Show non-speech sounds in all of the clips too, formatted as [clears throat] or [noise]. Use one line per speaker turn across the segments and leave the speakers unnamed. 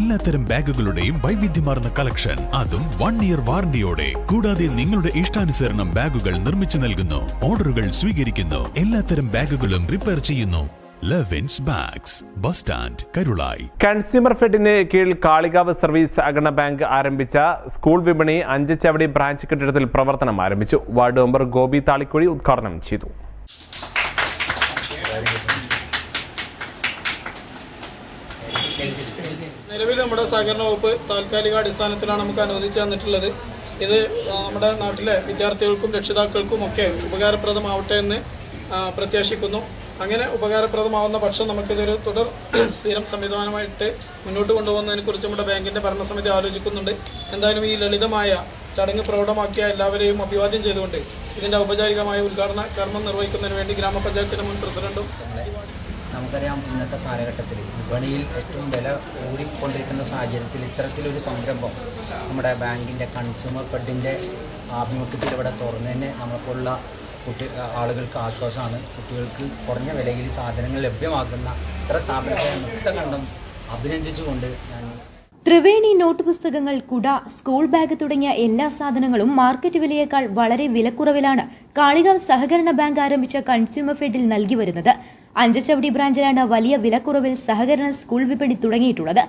എല്ലാത്തരം ബാഗുകളുടെയും വൈവിധ്യമാർന്ന കളക്ഷൻ. അതും വൺ ഇയർ വാറണ്ടിയോടെ കൂടാതെ നിങ്ങളുടെ ഇഷ്ടാനുസരണം ബാഗുകൾ നിർമ്മിച്ചു നൽകുന്നു. ഓർഡറുകൾ സ്വീകരിക്കുന്നു. എല്ലാത്തരം ബാഗുകളും റിപ്പയർ ചെയ്യുന്നു. Levins bags bus stand Karulai
consumer ഫെഡിന് കീഴിൽ കാളികാവ് സർവീസ് സഹകരണ ബാങ്ക് ആരംഭിച്ച സ്കൂൾ വിപണി അഞ്ചച്ചവടി ബ്രാഞ്ച് കെട്ടിടത്തിൽ പ്രവർത്തനം ആരംഭിച്ചു. വാർഡ് മെമ്പർ ഗോപി താളിക്കുഴി ഉദ്ഘാടനം ചെയ്തു.
നിലവിൽ നമ്മുടെ സഹകരണ വകുപ്പ് താൽക്കാലിക അടിസ്ഥാനത്തിലാണ് നമുക്ക് അനുവദിച്ചു തന്നിട്ടുള്ളത്. ഇത് നമ്മുടെ നാട്ടിലെ വിദ്യാർത്ഥികൾക്കും രക്ഷിതാക്കൾക്കും ഒക്കെ ഉപകാരപ്രദമാവട്ടെ എന്ന് പ്രത്യാശിക്കുന്നു. അങ്ങനെ ഉപകാരപ്രദമാവുന്ന പക്ഷം നമുക്കിതൊരു തുടർ [clears throat] സ്ഥിരം സംവിധാനമായിട്ട് മുന്നോട്ട് കൊണ്ടുപോകുന്നതിനെ കുറിച്ച് നമ്മുടെ ബാങ്കിന്റെ ഭരണസമിതി ആലോചിക്കുന്നുണ്ട്. എന്തായാലും ഈ ലളിതമായ ചടങ്ങ് പ്രൗഢമാക്കിയ എല്ലാവരെയും അഭിവാദ്യം ചെയ്തുകൊണ്ട് ഇതിന്റെ ഔപചാരികമായ ഉദ്ഘാടന കർമ്മം നിർവഹിക്കുന്നതിന് വേണ്ടി ഗ്രാമപഞ്ചായത്തിന്റെ മുൻ പ്രസിഡന്റും
നമുക്കറിയാം ഇന്നത്തെ കാലഘട്ടത്തിൽ വിപണിയിൽ ഏറ്റവും വില കൂടിക്കൊണ്ടിരിക്കുന്ന സാഹചര്യത്തിൽ ഇത്തരത്തിലൊരു സംരംഭം നമ്മുടെ ബാങ്കിന്റെ കൺസ്യൂമർ ഫെഡിന്റെ ആഭിമുഖ്യത്തിൽ ഇവിടെ തുറന്നതിന് നമുക്കുള്ള കുട്ടി ആളുകൾക്ക് ആശ്വാസമാണ്. കുട്ടികൾക്ക് കുറഞ്ഞ വിലയിൽ സാധനങ്ങൾ ലഭ്യമാക്കുന്ന ഇത്ര സ്ഥാപനത്തെ മുക്തകണ്ഠം അഭിനന്ദിച്ചുകൊണ്ട് ഞാൻ
ത്രിവേണി നോട്ട് പുസ്തകങ്ങൾ കുട സ്കൂൾ ബാഗ് തുടങ്ങിയ എല്ലാ സാധനങ്ങളും മാർക്കറ്റ് വിലയേക്കാൾ വളരെ വിലക്കുറവിലാണ് കാളികാവ് സഹകരണ ബാങ്ക് ആരംഭിച്ച കൺസ്യൂമർ ഫെഡിൽ നൽകി വരുന്നത്. അഞ്ചച്ചവടി ബ്രാഞ്ചിലാണ് വലിയ വിലക്കുറവിൽ സഹകരണ സ്കൂൾ വിപണി തുടങ്ങിയിട്ടുള്ളത്.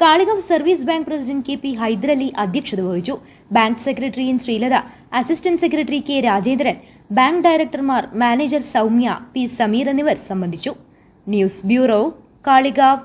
Kalikavu service bank president K P Haidarali അധ്യക്ഷത വഹിച്ചു. Bank secretary N Sreelatha assistant secretary K Rajendran bank ഡയറക്ടർമാർ manager Soumya P Sameer എന്നിവർ സംബന്ധിച്ചു. News bureau Kalikavu.